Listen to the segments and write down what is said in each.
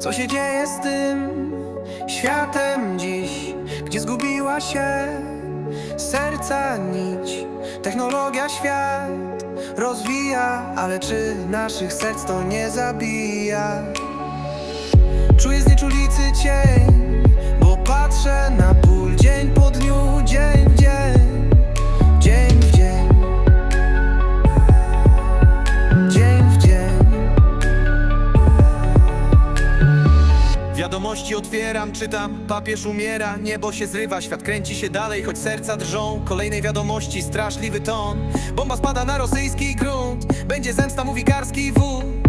Co się dzieje z tym światem dziś, gdzie zgubiła się serca nić? Technologia świat rozwija, ale czy naszych serc to nie zabija? Czuję z nieczulicy cień, bo patrzę na Wiadomości otwieram, czytam, papież umiera, niebo się zrywa, świat kręci się dalej, choć serca drżą. Kolejnej wiadomości, straszliwy ton. Bomba spada na rosyjski grunt, będzie zemsta, mówi Karski wód.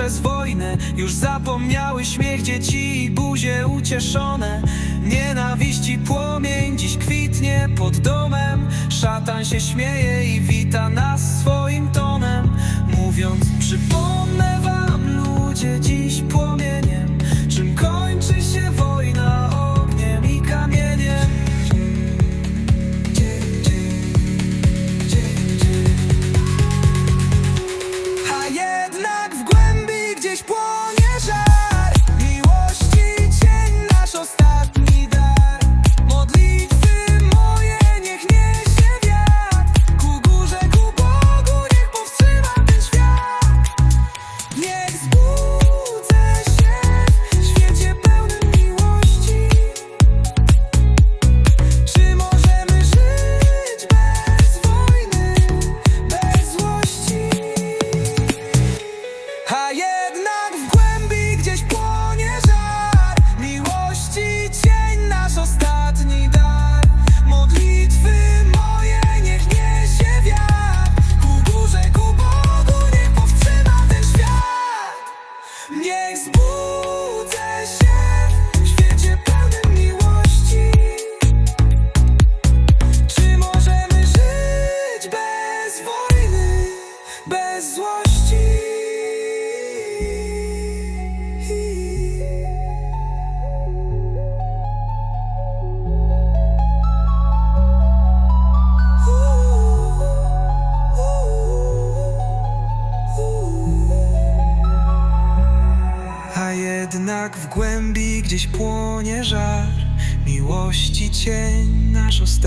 przez wojnę. Już zapomniały śmiech dzieci i buzie ucieszone. Nienawiści płomień dziś kwitnie pod domem. Szatan się śmieje i wita nas swoim tonem. Mówiąc przypomnę wam Niech zbudzi jednak w głębi gdzieś płonie żar miłości cień nasz ostatni.